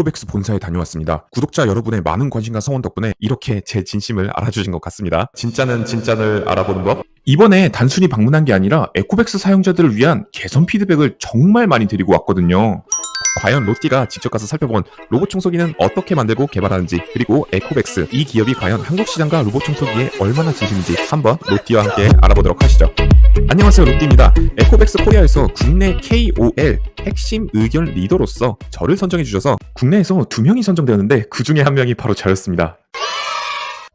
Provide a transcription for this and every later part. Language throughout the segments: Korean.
에코백스 본사에 다녀왔습니다. 구독자 여러분의 많은 관심과 성원 덕분에 이렇게 제 진심을 알아주신 것 같습니다. 진짜는 진짠을 알아보는 법. 이번에 단순히 방문한 게 아니라 에코백스 사용자들을 위한 개선 피드백을 정말 많이 드리고 왔거든요. 과연 로띠가 직접 가서 살펴본 로봇 청소기는 어떻게 만들고 개발하는지 그리고 에코백스 이 기업이 과연 한국 시장과 로봇 청소기에 얼마나 진심인지 한번 로띠와 함께 알아보도록 하시죠. 안녕하세요 로띠입니다. 에코백스 코리아에서 국내 KOL 핵심 의견 리더로서 저를 선정해 주셔서 국내에서 두 명이 선정되었는데 그 중에 한 명이 바로 저였습니다.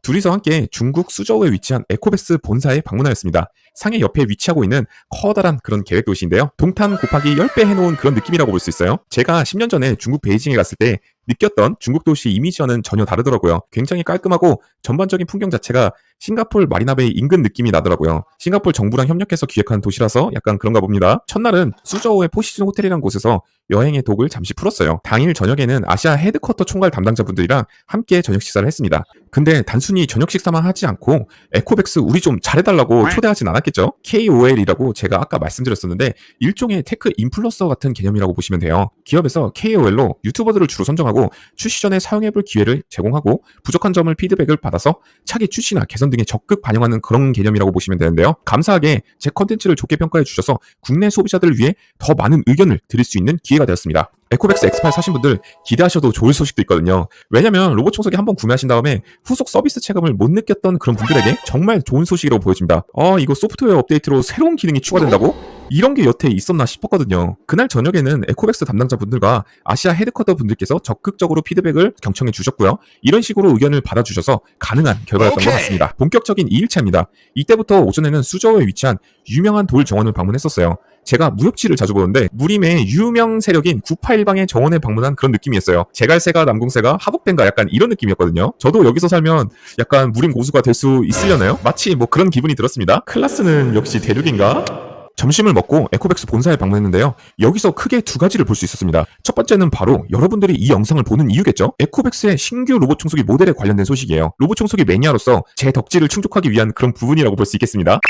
둘이서 함께 중국 수저우에 위치한 에코백스 본사에 방문하였습니다. 상해 옆에 위치하고 있는 커다란 그런 계획 도시인데요. 동탄 곱하기 10배 해놓은 그런 느낌이라고 볼 수 있어요. 제가 10년 전에 중국 베이징에 갔을 때 느꼈던 중국 도시 이미지와는 전혀 다르더라고요. 굉장히 깔끔하고 전반적인 풍경 자체가 싱가폴 마리나베이 인근 느낌이 나더라고요. 싱가폴 정부랑 협력해서 기획한 도시라서 약간 그런가 봅니다. 첫날은 수저우의 포시즌 호텔이라는 곳에서 여행의 독을 잠시 풀었어요. 당일 저녁에는 아시아 헤드쿼터 총괄 담당자분들이랑 함께 저녁 식사를 했습니다. 근데 단순히 저녁 식사만 하지 않고 에코백스 우리 좀 잘해달라고 초대하진 않았겠죠? KOL이라고 제가 아까 말씀드렸었는데 일종의 테크 인플루언서 같은 개념이라고 보시면 돼요. 기업에서 KOL로 유튜버들을 주로 선정하고 출시 전에 사용해볼 기회를 제공하고 부족한 점을 피드백을 받아서 차기 출시나 개선 등에 적극 반영하는 그런 개념이라고 보시면 되는데요. 감사하게 제 컨텐츠를 좋게 평가해 주셔서 국내 소비자들을 위해 더 많은 의견을 드릴 수 있는 기회가 되었습니다. 에코백스 X8 사신 분들 기대하셔도 좋을 소식도 있거든요. 왜냐면 로봇 청소기 한번 구매하신 다음에 후속 서비스 체감을 못 느꼈던 그런 분들에게 정말 좋은 소식이라고 보여집니다. 어, 이거 소프트웨어 업데이트로 새로운 기능이 추가된다고? 이런 게 여태 있었나 싶었거든요. 그날 저녁에는 에코백스 담당자분들과 아시아 헤드쿼터 분들께서 적극적으로 피드백을 경청해 주셨고요. 이런 식으로 의견을 받아주셔서 가능한 결과였던 것 같습니다. 본격적인 2일차입니다. 이때부터 오전에는 수저우에 위치한 유명한 돌 정원을 방문했었어요. 제가 무협지를 자주 보는데 무림의 유명 세력인 981방의 정원에 방문한 그런 느낌이었어요. 제갈새가 남궁새가 하복된가 약간 이런 느낌이었거든요. 저도 여기서 살면 약간 무림 고수가 될 수 있으려나요? 마치 뭐 그런 기분이 들었습니다. 클라스는 역시 대륙인가? 점심을 먹고 에코백스 본사에 방문했는데요. 여기서 크게 두 가지를 볼 수 있었습니다. 첫 번째는 바로 여러분들이 이 영상을 보는 이유겠죠? 에코백스의 신규 로봇 청소기 모델에 관련된 소식이에요. 로봇 청소기 매니아로서 제 덕질을 충족하기 위한 그런 부분이라고 볼 수 있겠습니다.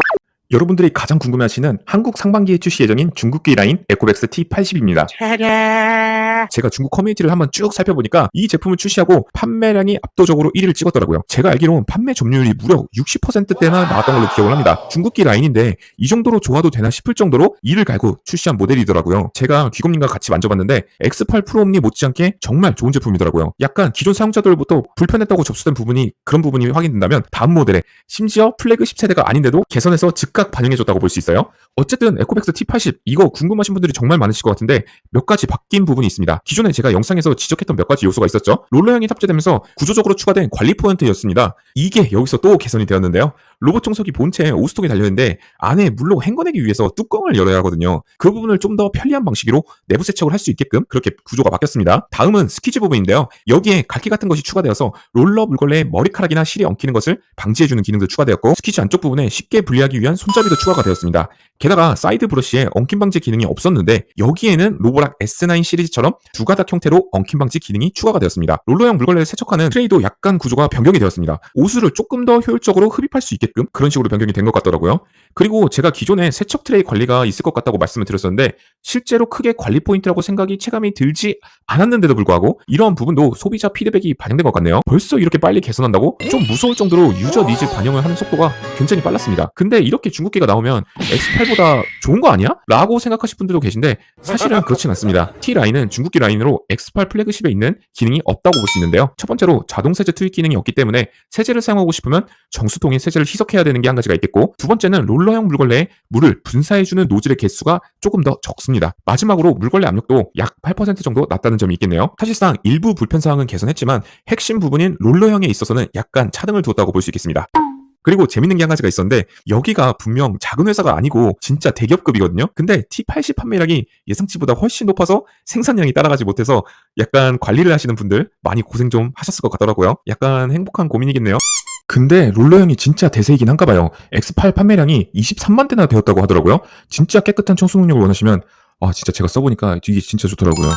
여러분들이 가장 궁금해하시는 한국 상반기에 출시 예정인 중국기 라인 에코백스 T80입니다. 제가 중국 커뮤니티를 한번 쭉 살펴보니까 이 제품을 출시하고 판매량이 압도적으로 1위를 찍었더라고요. 제가 알기로는 판매 점유율이 무려 60%대나 나왔던 걸로 기억을 합니다. 중국기 라인인데 이 정도로 좋아도 되나 싶을 정도로 이를 갈고 출시한 모델이더라고요. 제가 귀곰님과 같이 만져봤는데 X8 프로 옴니 못지않게 정말 좋은 제품이더라고요. 약간 기존 사용자들부터 불편했다고 접수된 부분이 그런 부분이 확인된다면 다음 모델에 심지어 플래그십 세대가 아닌데도 개선해서 즉각 반영해줬다고 볼 수 있어요. 어쨌든 에코백스 T80 이거 궁금하신 분들이 정말 많으실 것 같은데 몇 가지 바뀐 부분이 있습니다. 기존에 제가 영상에서 지적했던 몇 가지 요소가 있었죠. 롤러형이 탑재되면서 구조적으로 추가된 관리 포인트였습니다. 이게 여기서 또 개선이 되었는데요. 로봇 청소기 본체에 오스통이 달려있는데 안에 물로 헹궈내기 위해서 뚜껑을 열어야 하거든요. 그 부분을 좀 더 편리한 방식으로 내부 세척을 할 수 있게끔 그렇게 구조가 바뀌었습니다. 다음은 스키즈 부분인데요. 여기에 갈기 같은 것이 추가되어서 롤러 물걸레에 머리카락이나 실이 엉키는 것을 방지해주는 기능도 추가되었고 스키즈 안쪽 부분에 쉽게 분리하기 위한 손잡이도 추가가 되었습니다. 게다가 사이드 브러쉬에 엉킴 방지 기능이 없었는데 여기에는 로보락 S9 시리즈처럼 두 가닥 형태로 엉킴 방지 기능이 추가가 되었습니다. 롤러형 물걸레를 세척하는 트레이도 약간 구조가 변경이 되었습니다. 오수를 조금 더 효율적으로 흡입할 수 있게 끔 그런 식으로 변경이 된 것 같더라고요. 그리고 제가 기존에 세척 트레이 관리가 있을 것 같다고 말씀을 드렸었는데 실제로 크게 관리 포인트라고 생각이 체감이 들지 않았는데도 불구하고 이러한 부분도 소비자 피드백이 반영된 것 같네요. 벌써 이렇게 빨리 개선한다고? 좀 무서울 정도로 유저 니즈 반영을 하는 속도가 굉장히 빨랐습니다. 근데 이렇게 중국기가 나오면 X8보다 좋은 거 아니야? 라고 생각하실 분들도 계신데 사실은 그렇진 않습니다. T라인은 중국기 라인으로 X8 플래그십에 있는 기능이 없다고 볼 수 있는데요. 첫 번째로 자동 세제 투입 기능이 없기 때문에 세제를 사용하고 싶으면 정수통에 세제를 희석해야 되는 게 한 가지가 있겠고 두 번째는 롤러형 물걸레에 물을 분사해주는 노즐의 개수가 조금 더 적습니다. 마지막으로 물걸레 압력도 약 8% 정도 낮다는 점이 있겠네요. 사실상 일부 불편사항은 개선했지만 핵심 부분인 롤러형에 있어서는 약간 차등을 두었다고 볼 수 있겠습니다. 그리고 재밌는 게 한 가지가 있었는데 여기가 분명 작은 회사가 아니고 진짜 대기업급이거든요. 근데 T80 판매량이 예상치보다 훨씬 높아서 생산량이 따라가지 못해서 약간 관리를 하시는 분들 많이 고생 좀 하셨을 것 같더라고요. 약간 행복한 고민이겠네요. 근데 롤러형이 진짜 대세이긴 한가 봐요. X8 판매량이 23만 대나 되었다고 하더라고요. 진짜 깨끗한 청소 능력을 원하시면 아 진짜 제가 써보니까 이게 진짜 좋더라고요.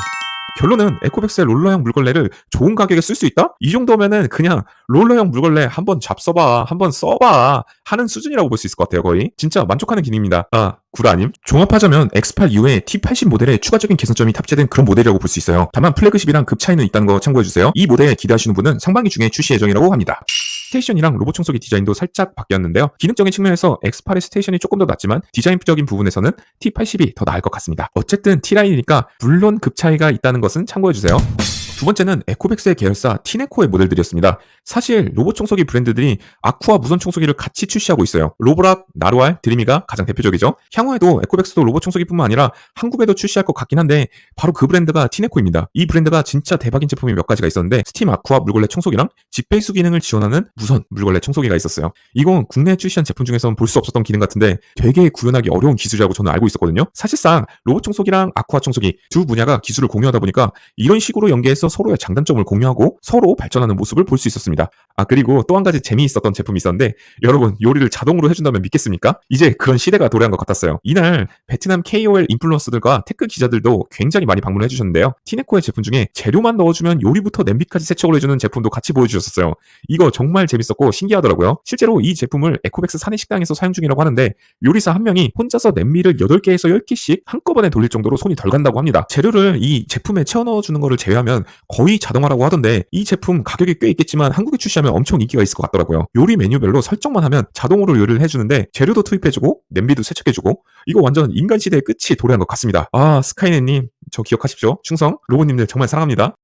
결론은 에코백스의 롤러형 물걸레를 좋은 가격에 쓸 수 있다? 이 정도면은 그냥 롤러형 물걸레 한번 잡숴봐, 한번 써봐 하는 수준이라고 볼 수 있을 것 같아요, 거의. 진짜 만족하는 기능입니다. 아, 구라님. 종합하자면 X8 이후에 T80 모델에 추가적인 개선점이 탑재된 그런 모델이라고 볼 수 있어요. 다만 플래그십이랑 급 차이는 있다는 거 참고해주세요. 이 모델 기대하시는 분은 상반기 중에 출시 예정이라고 합니다. 스테이션이랑 로봇 청소기 디자인도 살짝 바뀌었는데요. 기능적인 측면에서 X8의 스테이션이 조금 더 낫지만 디자인적인 부분에서는 T80이 더 나을 것 같습니다. 어쨌든 T라인이니까 물론 급 차이가 있다는 것은 참고해주세요. 두 번째는 에코백스의 계열사 티네코의 모델들이었습니다. 사실 로봇 청소기 브랜드들이 아쿠아 무선 청소기를 같이 출시하고 있어요. 로보락, 나루알, 드리미가 가장 대표적이죠. 향후에도 에코백스도 로봇 청소기뿐만 아니라 한국에도 출시할 것 같긴 한데 바로 그 브랜드가 티네코입니다. 이 브랜드가 진짜 대박인 제품이 몇 가지가 있었는데 스팀 아쿠아 물걸레 청소기랑 직배수 기능을 지원하는 무선 물걸레 청소기가 있었어요. 이건 국내에 출시한 제품 중에서는 볼 수 없었던 기능 같은데 되게 구현하기 어려운 기술이라고 저는 알고 있었거든요. 사실상 로봇 청소기랑 아쿠아 청소기 두 분야가 기술을 공유하다 보니까 이런 식으로 연계해서 서로의 장단점을 공유하고 서로 발전하는 모습을 볼 수 있었습니다. 아 그리고 또 한 가지 재미있었던 제품이 있었는데 여러분 요리를 자동으로 해준다면 믿겠습니까? 이제 그런 시대가 도래한 것 같았어요. 이날 베트남 KOL 인플루언서들과 테크 기자들도 굉장히 많이 방문을 해주셨는데요. 티네코의 제품 중에 재료만 넣어주면 요리부터 냄비까지 세척을 해주는 제품도 같이 보여주셨어요. 이거 정말 재밌었고 신기하더라고요. 실제로 이 제품을 에코백스 사내 식당에서 사용 중이라고 하는데 요리사 한 명이 혼자서 냄비를 8개에서 10개씩 한꺼번에 돌릴 정도로 손이 덜 간다고 합니다. 재료를 이 제품에 채워 넣어주는 거를 제외하면 거의 자동화라고 하던데 이 제품 가격이 꽤 있겠지만 한국에 출시하면 엄청 인기가 있을 것 같더라고요. 요리 메뉴별로 설정만 하면 자동으로 요리를 해주는데 재료도 투입해주고 냄비도 세척해주고 이거 완전 인간 시대의 끝이 도래한 것 같습니다. 아 스카이넷님 저 기억하십시오. 충성 로봇님들 정말 사랑합니다.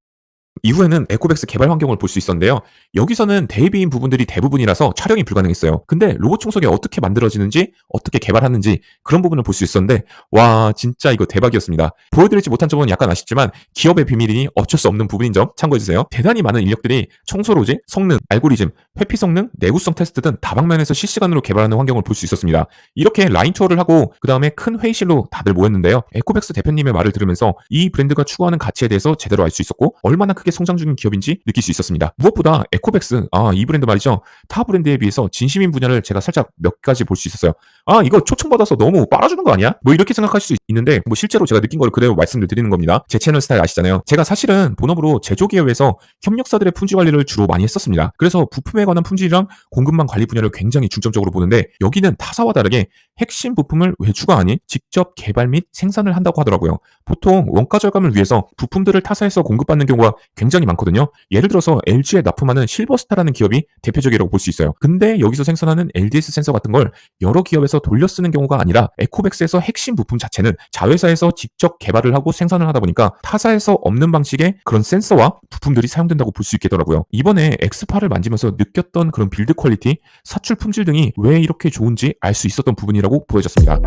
이후에는 에코백스 개발 환경을 볼 수 있었는데요. 여기서는 대비인 부분들이 대부분이라서 촬영이 불가능했어요. 근데 로봇 청소기 어떻게 만들어지는지, 어떻게 개발하는지 그런 부분을 볼 수 있었는데 와 진짜 이거 대박이었습니다. 보여드리지 못한 점은 약간 아쉽지만 기업의 비밀이니 어쩔 수 없는 부분인 점 참고해주세요. 대단히 많은 인력들이 청소 로직, 성능, 알고리즘, 회피 성능, 내구성 테스트 등 다방면에서 실시간으로 개발하는 환경을 볼 수 있었습니다. 이렇게 라인 투어를 하고 그 다음에 큰 회의실로 다들 모였는데요. 에코백스 대표님의 말을 들으면서 이 브랜드가 추구하는 가치에 대해서 제대로 알 수 있었고 얼마나 크게 성장 중인 기업인지 느낄 수 있었습니다. 무엇보다 에코백스, 아, 이 브랜드 말이죠. 타 브랜드에 비해서 진심인 분야를 제가 살짝 몇 가지 볼 수 있었어요. 아, 이거 초청받아서 너무 빨아주는 거 아니야? 뭐 이렇게 생각하실 수 있는데, 뭐 실제로 제가 느낀 걸 그대로 말씀을 드리는 겁니다. 제 채널 스타일 아시잖아요. 제가 사실은 본업으로 제조기업에서 협력사들의 품질 관리를 주로 많이 했었습니다. 그래서 부품에 관한 품질이랑 공급망 관리 분야를 굉장히 중점적으로 보는데, 여기는 타사와 다르게 핵심 부품을 외주가 아닌 직접 개발 및 생산을 한다고 하더라고요. 보통 원가 절감을 위해서 부품들을 타사에서 공급받는 경우가 굉장히 많거든요. 예를 들어서 LG에 납품하는 실버스타라는 기업이 대표적이라고 볼 수 있어요. 근데 여기서 생산하는 LDS 센서 같은 걸 여러 기업에서 돌려 쓰는 경우가 아니라 에코백스에서 핵심 부품 자체는 자회사에서 직접 개발을 하고 생산을 하다 보니까 타사에서 없는 방식의 그런 센서와 부품들이 사용된다고 볼 수 있겠더라고요. 이번에 X8을 만지면서 느꼈던 그런 빌드 퀄리티, 사출 품질 등이 왜 이렇게 좋은지 알 수 있었던 부분이라고 보여졌습니다.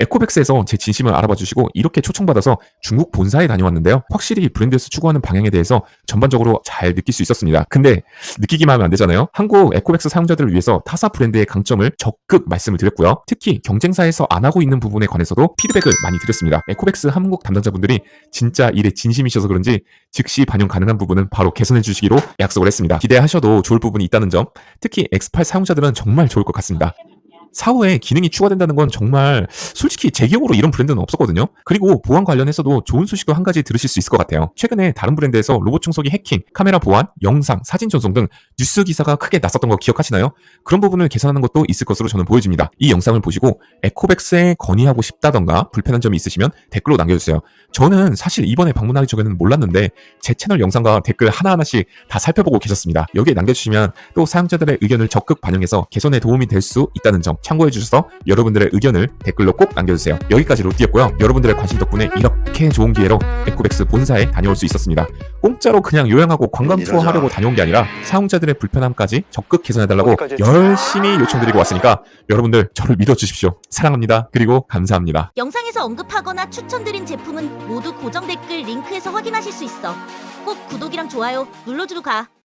에코백스에서 제 진심을 알아봐 주시고 이렇게 초청받아서 중국 본사에 다녀왔는데요. 확실히 브랜드에서 추구하는 방향에 대해서 전반적으로 잘 느낄 수 있었습니다. 근데 느끼기만 하면 안 되잖아요. 한국 에코백스 사용자들을 위해서 타사 브랜드의 강점을 적극 말씀을 드렸고요. 특히 경쟁사에서 안 하고 있는 부분에 관해서도 피드백을 많이 드렸습니다. 에코백스 한국 담당자분들이 진짜 일에 진심이셔서 그런지 즉시 반영 가능한 부분은 바로 개선해 주시기로 약속을 했습니다. 기대하셔도 좋을 부분이 있다는 점, 특히 X8 사용자들은 정말 좋을 것 같습니다. 사후에 기능이 추가된다는 건 정말 솔직히 제 기억으로 이런 브랜드는 없었거든요. 그리고 보안 관련해서도 좋은 소식도 한 가지 들으실 수 있을 것 같아요. 최근에 다른 브랜드에서 로봇 청소기 해킹, 카메라 보안, 영상, 사진 전송 등 뉴스 기사가 크게 났었던 거 기억하시나요? 그런 부분을 개선하는 것도 있을 것으로 저는 보여집니다. 이 영상을 보시고 에코백스에 건의하고 싶다던가 불편한 점이 있으시면 댓글로 남겨주세요. 저는 사실 이번에 방문하기 전에는 몰랐는데 제 채널 영상과 댓글 하나하나씩 다 살펴보고 계셨습니다. 여기에 남겨주시면 또 사용자들의 의견을 적극 반영해서 개선에 도움이 될 수 있다는 점 참고해 주셔서 여러분들의 의견을 댓글로 꼭 남겨주세요. 여기까지 로띠였고요. 여러분들의 관심 덕분에 이렇게 좋은 기회로 에코백스 본사에 다녀올 수 있었습니다. 공짜로 그냥 요양하고 관광 투어 하려고 다녀온 게 아니라 사용자들의 불편함까지 적극 개선해달라고 열심히 요청드리고 왔으니까 여러분들 저를 믿어주십시오. 사랑합니다. 그리고 감사합니다. 영상에서 언급하거나 추천드린 제품은 모두 고정 댓글 링크에서 확인하실 수 있어. 꼭 구독이랑 좋아요 눌러주고 가.